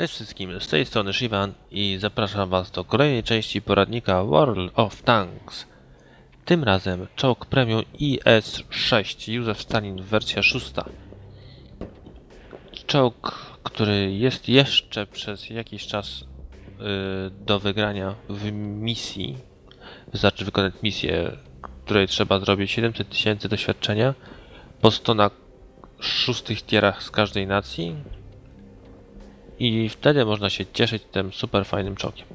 Cześć wszystkim, z tej strony Shivan i zapraszam was do kolejnej części poradnika World of Tanks. Tym razem czołg premium IS-6 Józef Stalin wersja 6. Czołg, który jest jeszcze przez jakiś czas yy, do wygrania w misji. Wystarczy wykonać misję, której trzeba zrobić 700 tysięcy doświadczenia po 100 na szóstych tierach z każdej nacji i wtedy można się cieszyć tym super fajnym czołgiem.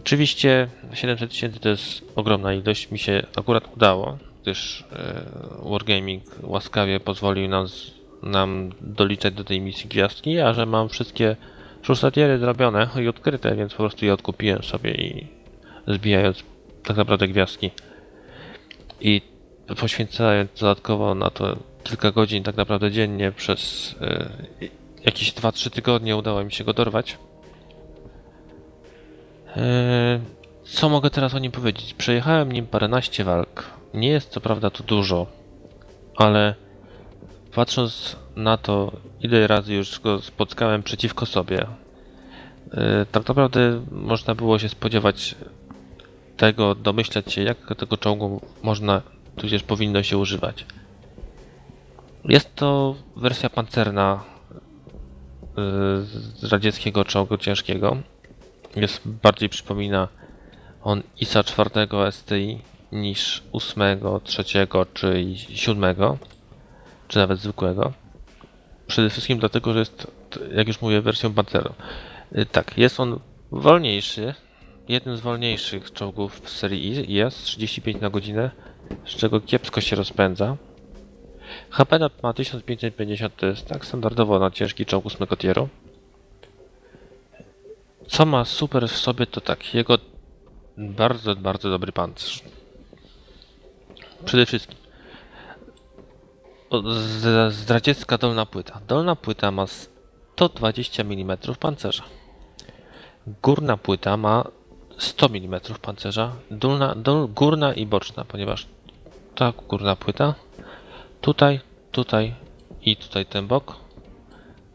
Oczywiście 700 tysięcy to jest ogromna ilość, mi się akurat udało, gdyż e, Wargaming łaskawie pozwolił nas, nam doliczać do tej misji gwiazdki, a że mam wszystkie szóstatiery zrobione i odkryte, więc po prostu je odkupiłem sobie i zbijając tak naprawdę gwiazdki i poświęcając dodatkowo na to kilka godzin tak naprawdę dziennie przez e, jakieś 2-3 tygodnie udało mi się go dorwać. Eee, Co mogę teraz o nim powiedzieć? Przejechałem nim paręnaście walk. Nie jest co prawda to dużo, ale patrząc na to, ile razy już go spotkałem przeciwko sobie, eee, tak naprawdę można było się spodziewać tego, domyślać się, jak tego czołgu można, tudzież powinno się używać. Jest to wersja pancerna z radzieckiego czołgu ciężkiego. Jest bardziej przypomina on ISA 4 STI niż 8, 3 czy 7, czy nawet zwykłego. Przede wszystkim dlatego, że jest, jak już mówię, wersją panceru. Y, Tak, jest on wolniejszy, jednym z wolniejszych czołgów w serii jest 35 na godzinę, z czego kiepsko się rozpędza. NAP ma 1550, to jest tak standardowo na ciężki czołg 8 tieru. Co ma super w sobie to tak, jego bardzo, bardzo dobry pancerz. Przede wszystkim zdradziecka dolna płyta. Dolna płyta ma 120 mm pancerza. Górna płyta ma 100 mm pancerza. Dolna, dol, górna i boczna, ponieważ ta górna płyta Tutaj, tutaj i tutaj ten bok.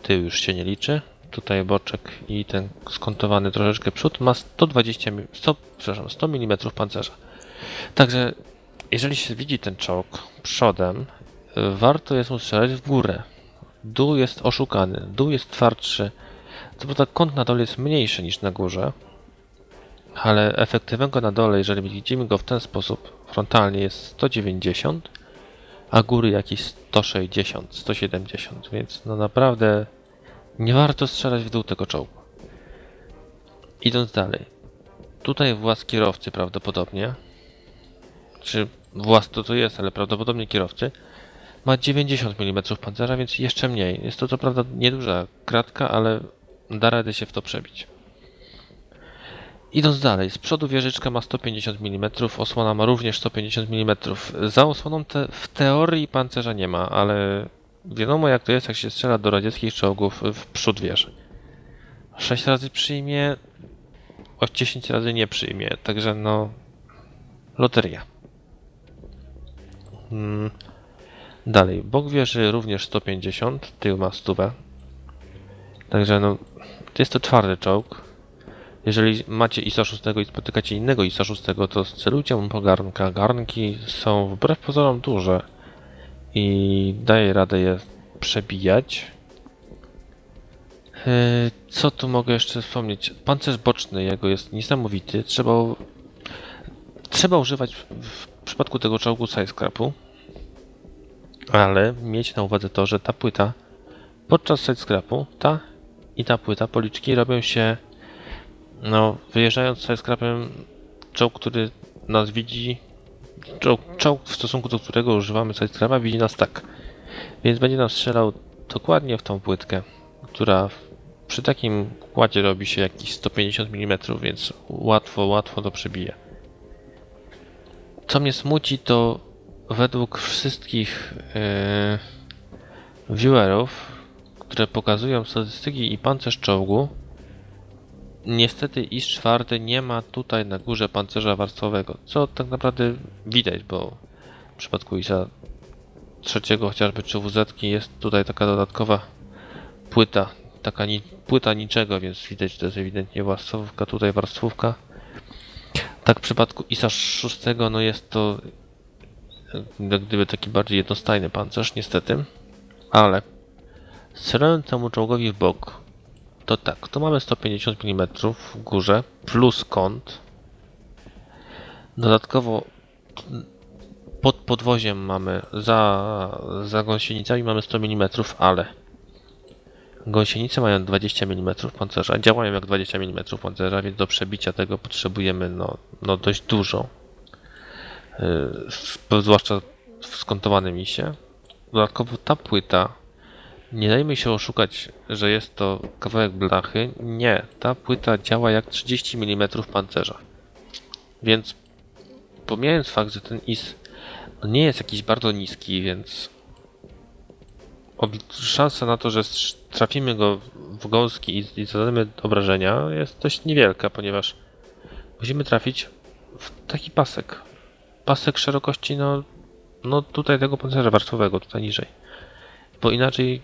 Tył już się nie liczy. Tutaj boczek i ten skontowany troszeczkę przód ma 120, mi- 100, przepraszam, 100 mm pancerza. Także jeżeli się widzi ten czołg przodem, warto jest mu strzelać w górę. Dół jest oszukany, dół jest twardszy. Co prawda kąt na dole jest mniejszy niż na górze, ale efektywnego na dole, jeżeli widzimy go w ten sposób frontalnie jest 190, a góry jakieś 160, 170, więc no naprawdę nie warto strzelać w dół tego czołgu. Idąc dalej. Tutaj włas kierowcy prawdopodobnie, czy włas to to jest, ale prawdopodobnie kierowcy, ma 90 mm pancerza, więc jeszcze mniej. Jest to co prawda nieduża kratka, ale da radę się w to przebić. Idąc dalej, z przodu wieżyczka ma 150 mm, osłona ma również 150 mm. Za osłoną te, w teorii pancerza nie ma, ale wiadomo jak to jest, jak się strzela do radzieckich czołgów w przód wieży. 6 razy przyjmie, o 10 razy nie przyjmie, także no... Loteria. Hmm. Dalej, bok wieży również 150, tył ma 100. Także no, jest to twardy czołg. Jeżeli macie ISA 6 i spotykacie innego ISA 6, to celujcie mu po garnka. Garnki są wbrew pozorom duże i daje radę je przebijać. Yy, Co tu mogę jeszcze wspomnieć? Pancerz boczny jego jest niesamowity. Trzeba, trzeba używać w przypadku tego czołgu sidescrapu, ale mieć na uwadze to, że ta płyta podczas sidescrapu, ta i ta płyta, policzki robią się no, wyjeżdżając sidescrapem, czołg, który nas widzi, czołg, czołg w stosunku do którego używamy sidescrapa, widzi nas tak. Więc będzie nam strzelał dokładnie w tą płytkę, która przy takim układzie robi się jakieś 150 mm, więc łatwo, łatwo to przebije. Co mnie smuci, to według wszystkich yy, viewerów, które pokazują statystyki i pancerz czołgu, Niestety IS-4 nie ma tutaj na górze pancerza warstwowego, co tak naprawdę widać, bo w przypadku ISA trzeciego chociażby czy WZ jest tutaj taka dodatkowa płyta taka ni płyta niczego, więc widać, że to jest ewidentnie warstwówka, tutaj warstwówka. Tak w przypadku ISA 6, no jest to jak gdyby taki bardziej jednostajny pancerz, niestety. Ale strzelając temu czołgowi w bok, to tak, to mamy 150 mm w górze, plus kąt. Dodatkowo pod podwoziem mamy, za, za gąsienicami mamy 100 mm, ale gąsienice mają 20 mm pancerza, działają jak 20 mm pancerza, więc do przebicia tego potrzebujemy no, no dość dużo. Yy, zwłaszcza w skontowanym misie. Dodatkowo ta płyta, nie dajmy się oszukać, że jest to kawałek blachy. Nie, ta płyta działa jak 30 mm pancerza. Więc pomijając fakt, że ten IS nie jest jakiś bardzo niski, więc szansa na to, że trafimy go w gąski i zadamy obrażenia jest dość niewielka, ponieważ musimy trafić w taki pasek. Pasek szerokości, no, no tutaj tego pancerza warstwowego, tutaj niżej. Bo inaczej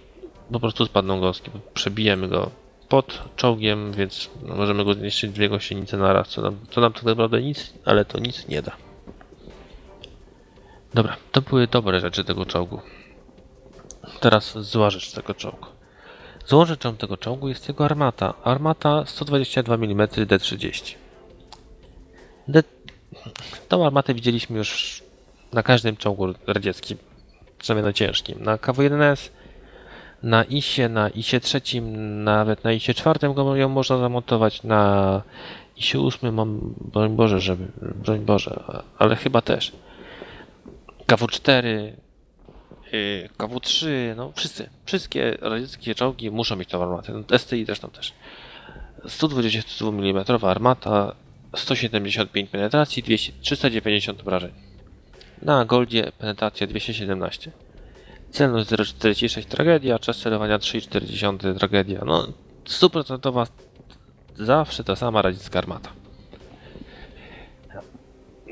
po prostu spadną gąski. Przebijemy go pod czołgiem, więc no, możemy go zniszczyć dwie gąsienice na raz, co nam, co nam tak naprawdę nic, ale to nic nie da. Dobra, to były dobre rzeczy tego czołgu. Teraz zła rzecz tego czołgu. Złą rzeczą tego czołgu jest jego armata. Armata 122 mm D30. D... Tą armatę widzieliśmy już na każdym czołgu radzieckim, przynajmniej na ciężkim. Na KW-1S, na ISie, na ISie trzecim, nawet na ISie czwartym ją można zamontować, na ISie ósmym mam, broń Boże, żeby, broń Boże, ale chyba też. KW4, yy, KW3, no wszyscy, wszystkie radzieckie czołgi muszą mieć tą armatę, no, STI zresztą też. 122 mm armata, 175 penetracji, 200, 390 obrażeń. Na Goldzie penetracja 217. Celność 0,46 tragedia, czas celowania 3,4 tragedia. No, stuprocentowa zawsze ta sama radziecka armata.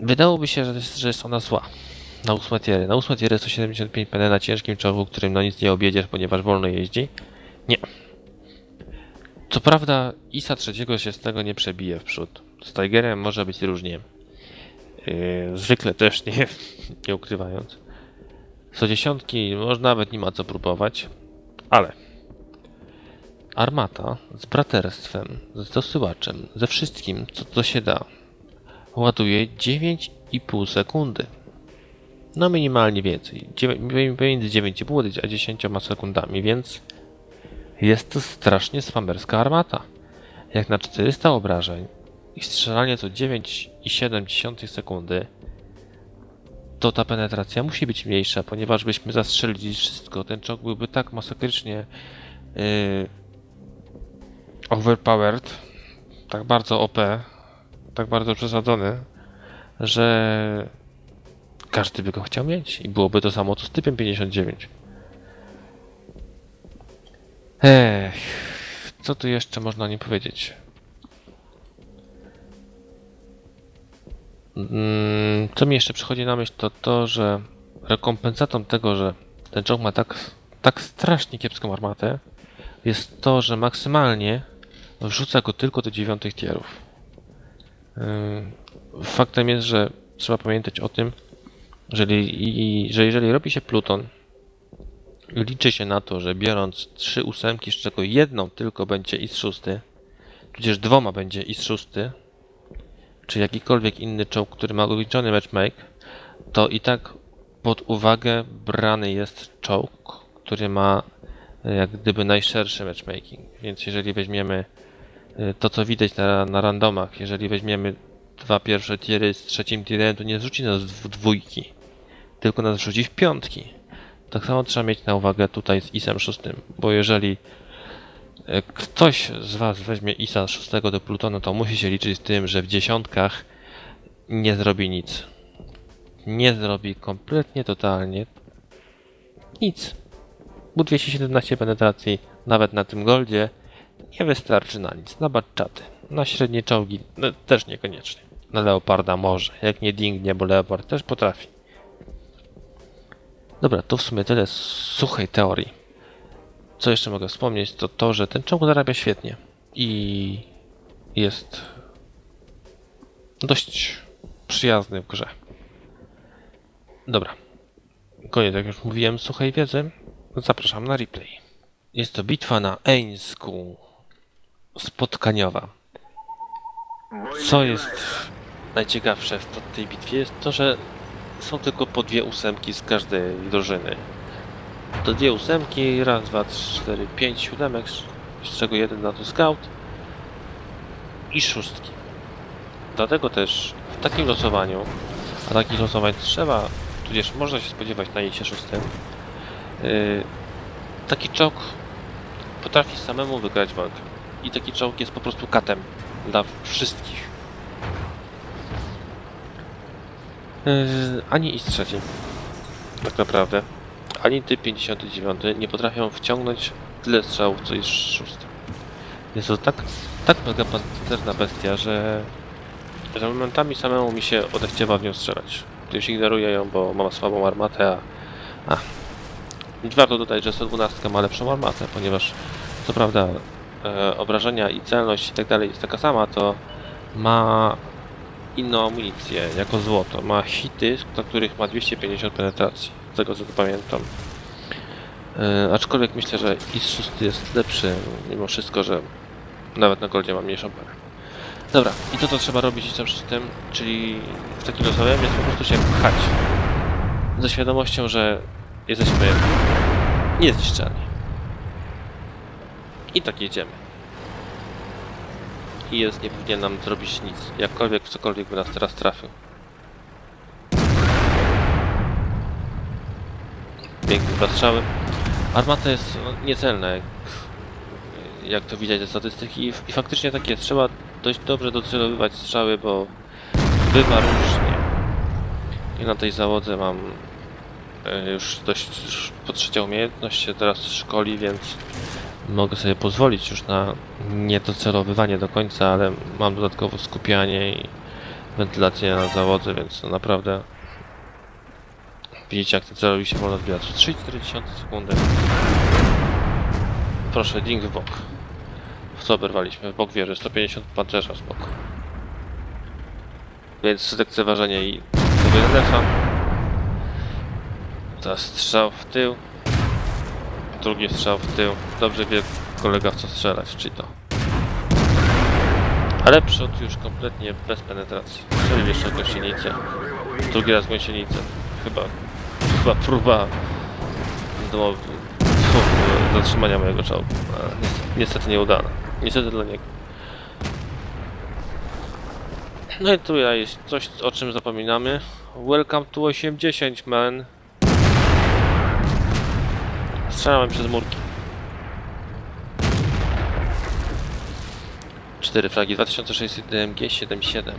Wydałoby się, że jest, że jest ona zła. Na ósme tiery. Na ósme tiery 175 pene na ciężkim czołgu, którym no nic nie objedziesz, ponieważ wolno jeździ. Nie. Co prawda ISA trzeciego się z tego nie przebije w przód. Z Tigerem może być różnie. Yy, zwykle też nie, nie ukrywając. 110 może nawet nie ma co próbować, ale armata z braterstwem, z dosyłaczem, ze wszystkim, co to się da, ładuje 9,5 sekundy. No minimalnie więcej. Dziewię- Między 9,5 a 10 sekundami, więc jest to strasznie spamerska armata. Jak na 400 obrażeń i strzelanie co 9,7 sekundy, to ta penetracja musi być mniejsza, ponieważ byśmy zastrzelili wszystko. Ten czołg byłby tak masakrycznie yy, overpowered, tak bardzo OP, tak bardzo przesadzony, że każdy by go chciał mieć i byłoby to samo co z typem 59. Ech, co tu jeszcze można nie powiedzieć? Co mi jeszcze przychodzi na myśl, to to, że rekompensatą tego, że ten czołg ma tak, tak strasznie kiepską armatę, jest to, że maksymalnie wrzuca go tylko do dziewiątych tierów. Faktem jest, że trzeba pamiętać o tym, jeżeli, i, że jeżeli robi się pluton, liczy się na to, że biorąc trzy ósemki, z czego jedną tylko będzie IS 6, tudzież dwoma będzie IS 6, czy jakikolwiek inny czołg, który ma ograniczony matchmake, to i tak pod uwagę brany jest czołg, który ma e, jak gdyby najszerszy matchmaking. Więc jeżeli weźmiemy e, to, co widać na, na randomach, jeżeli weźmiemy dwa pierwsze tiery z trzecim tierem, to nie zrzuci nas w dwójki, tylko nas wrzuci w piątki. Tak samo trzeba mieć na uwagę tutaj z ISem 6, bo jeżeli ktoś z Was weźmie ISA 6 do Plutonu, to musi się liczyć z tym, że w dziesiątkach nie zrobi nic. Nie zrobi kompletnie, totalnie nic. Bo 217 penetracji, nawet na tym goldzie, nie wystarczy na nic. Na batczaty, na średnie czołgi, no, też niekoniecznie. Na Leoparda może, jak nie dingnie, bo Leopard też potrafi. Dobra, to w sumie tyle z suchej teorii. Co jeszcze mogę wspomnieć, to to, że ten czołg zarabia świetnie i jest dość przyjazny w grze. Dobra. Koniec, jak już mówiłem, suchej wiedzy. Zapraszam na replay. Jest to bitwa na Eńsku. Spotkaniowa. Co jest najciekawsze w tej bitwie jest to, że są tylko po dwie ósemki z każdej drużyny. To dwie ósemki, raz, dwa, trzy, cztery, pięć siódemek, z czego jeden na to scout i szóstki. Dlatego też w takim losowaniu, a takich losowań trzeba, tudzież można się spodziewać na jeździe szóstym, yy, taki czołg potrafi samemu wygrać walkę. I taki czołg jest po prostu katem dla wszystkich. Yy, ani i trzeci. Tak naprawdę. Ani ty 59 nie potrafią wciągnąć tyle strzałów, co jest szósty. Jest to tak, tak mega pancerna bestia, że, że momentami samemu mi się odechciewa w nią strzelać. Już ignoruję ją, bo mam słabą armatę, a... a. Warto dodać, że 112 ma lepszą armatę, ponieważ co prawda e, obrażenia i celność i tak dalej jest taka sama, to ma inną amunicję, jako złoto. Ma hity, dla których ma 250 penetracji, tego co pamiętam. E, aczkolwiek myślę, że IS-6 jest lepszy, mimo wszystko, że nawet na goldzie ma mniejszą perę. Dobra, i to co trzeba robić z tym system, czyli w takim losowym jest po prostu się pchać. Ze świadomością, że jesteśmy niezniszczalni. I tak jedziemy. I jest nie powinien nam zrobić nic, jakkolwiek cokolwiek by nas teraz trafił. Piękne dwa strzały. Armata jest no, niecelna, jak, jak to widać ze statystyki i, i faktycznie tak jest. Trzeba dość dobrze docelowywać strzały, bo bywa różnie. I na tej załodze mam e, już dość po trzecia umiejętność się teraz szkoli, więc mogę sobie pozwolić już na niedocelowywanie do końca, ale mam dodatkowo skupianie i wentylację na załodze, więc naprawdę widzicie jak ten celowi się wolno odbija. Co 3,4 sekundy. Proszę, ding w bok. W co oberwaliśmy? W bok wieży, 150 pancerza, spoko. Więc lekceważenie i sobie defa. Teraz strzał w tył. Drugi strzał w tył. Dobrze wie kolega w co strzelać, czyli to. Ale przód już kompletnie bez penetracji. Strzelił jeszcze gąsienicę. Drugi raz gąsienicę. Chyba, chyba próba do fu, zatrzymania mojego czołgu. Niestety, niestety nieudana. Niestety dla niego. No i tu jest coś, o czym zapominamy. Welcome to 80, man. Strzelałem przez murki. Cztery fragi, 2600 DMG 77.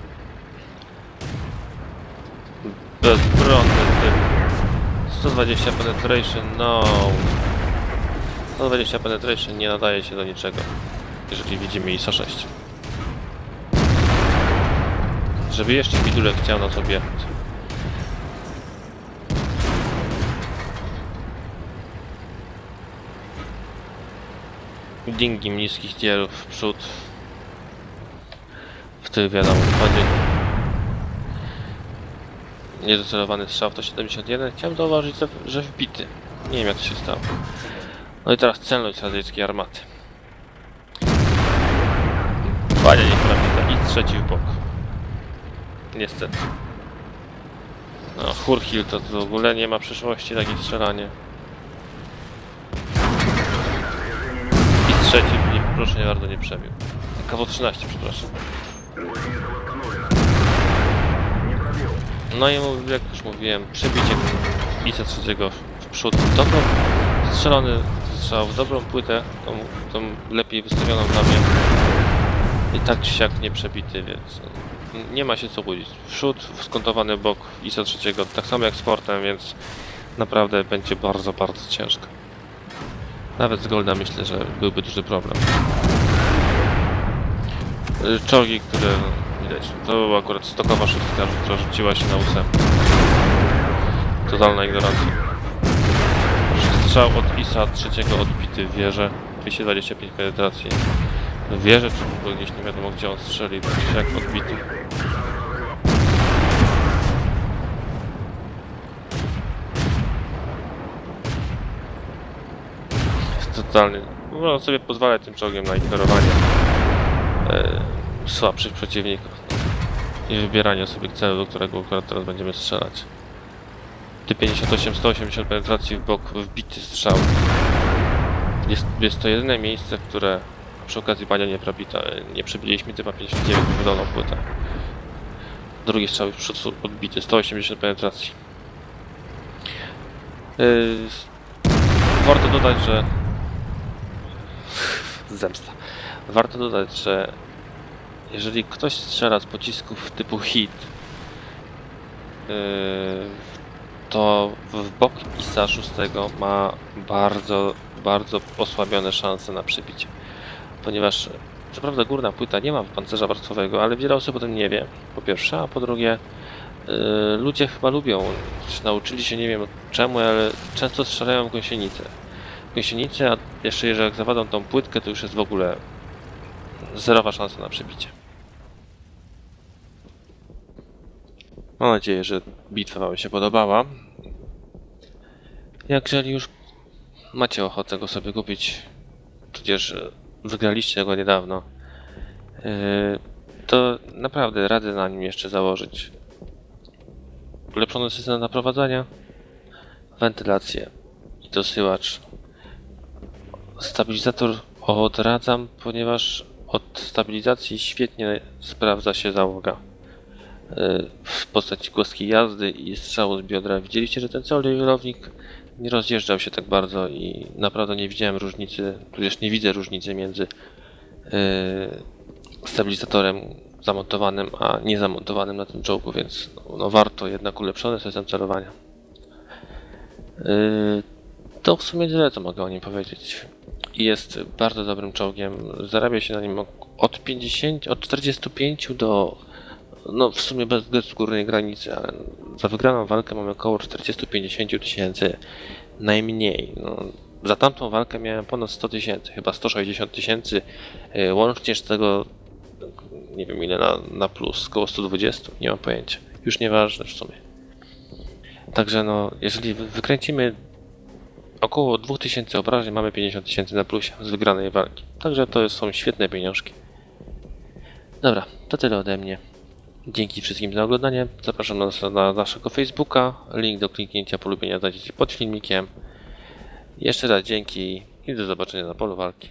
Bezbronny typ. 120 penetration, no. 120 penetration nie nadaje się do niczego, jeżeli widzimy ISO 6. Żeby jeszcze bidulek chciał na sobie. Dingim niskich tierów w przód. W tył wiadomo, wchodzi. Niedocelowany strzał w to 71. Chciałem zauważyć, że- wbity. Nie wiem jak to się stało. No i teraz celność radzieckiej armaty. Panie nieprawda i trzeci w bok. Niestety. No, Hurhill to w ogóle nie ma przyszłości takie strzelanie. I trzeci, nie, proszę nie bardzo nie przebił. KW 13, przepraszam. No i jak już mówiłem, przebicie Isa trzeciego w przód dobrą, strzelony strzał w dobrą płytę, tą, tą lepiej wystawioną na mnie. I tak czy siak nie przebity, więc no, nie ma się co budzić. Przód, skontowany bok ISO trzeciego, tak samo jak z portem, więc naprawdę będzie bardzo, bardzo ciężko. Nawet z Golda myślę, że byłby duży problem. Y, Czołgi, które widać, to była akurat stokowa szóstka, która rzuciła się na ósem. Totalna ignorancja. Strzał od ISA trzeciego odbity w wieżę. 225 penetracji. W wieżę, czy w ogóle gdzieś nie wiadomo gdzie on strzelił, tak jak odbity. Jest totalnie... Można sobie pozwalać tym czołgiem na ignorowanie e, słabszych przeciwników i wybieranie sobie celu, do którego akurat teraz będziemy strzelać. Ty 58, 180 penetracji w bok, wbity strzał. Jest, jest to jedyne miejsce, w które przy okazji bania nie, probita, nie przebiliśmy typa 59 w dolną płytę. Drugi strzał już przed odbity, 180 penetracji. Yy, warto dodać, że... Zemsta. Warto dodać, że jeżeli ktoś strzela z pocisków typu hit, yy, to w bok ISA 6 ma bardzo, bardzo osłabione szanse na przebicie. Ponieważ co prawda górna płyta nie ma pancerza warstwowego, ale wiele osób o tym nie wie, po pierwsze, a po drugie yy, ludzie chyba lubią, czy nauczyli się, nie wiem czemu, ale często strzelają w gąsienicę. Gąsienicę, a jeszcze jeżeli zawadą tą płytkę, to już jest w ogóle zerowa szansa na przebicie. Mam nadzieję, że bitwa Wam się podobała. Jeżeli już macie ochotę go sobie kupić, e, wygraliście go niedawno, yy, to naprawdę radzę na nim jeszcze założyć ulepszony system naprowadzania, wentylację i dosyłacz. Stabilizator odradzam, ponieważ od stabilizacji świetnie sprawdza się załoga w postaci głaskiej jazdy i strzału z biodra. Widzieliście, że ten cały wielownik nie rozjeżdżał się tak bardzo i naprawdę nie widziałem różnicy, tudzież nie widzę różnicy między yy, stabilizatorem zamontowanym, a nie zamontowanym na tym czołgu, więc no, warto jednak ulepszony system celowania. Yy, to w sumie tyle, co mogę o nim powiedzieć. Jest bardzo dobrym czołgiem. Zarabia się na nim od 50, od 45 do no w sumie bez, bez górnej granicy, ale za wygraną walkę mamy około 40-50 tysięcy najmniej. No, za tamtą walkę miałem ponad 100 tysięcy, chyba 160 tysięcy, yy, łącznie z tego nie wiem ile na, na plus, około 120, nie mam pojęcia. Już nieważne w sumie. Także no, jeżeli wy- wykręcimy około 2000 obrażeń, mamy 50 tysięcy na plusie z wygranej walki. Także to są świetne pieniążki. Dobra, to tyle ode mnie. Dzięki wszystkim za oglądanie. Zapraszam nas na naszego Facebooka. Link do kliknięcia polubienia znajdziecie pod filmikiem. Jeszcze raz dzięki i do zobaczenia na polu walki.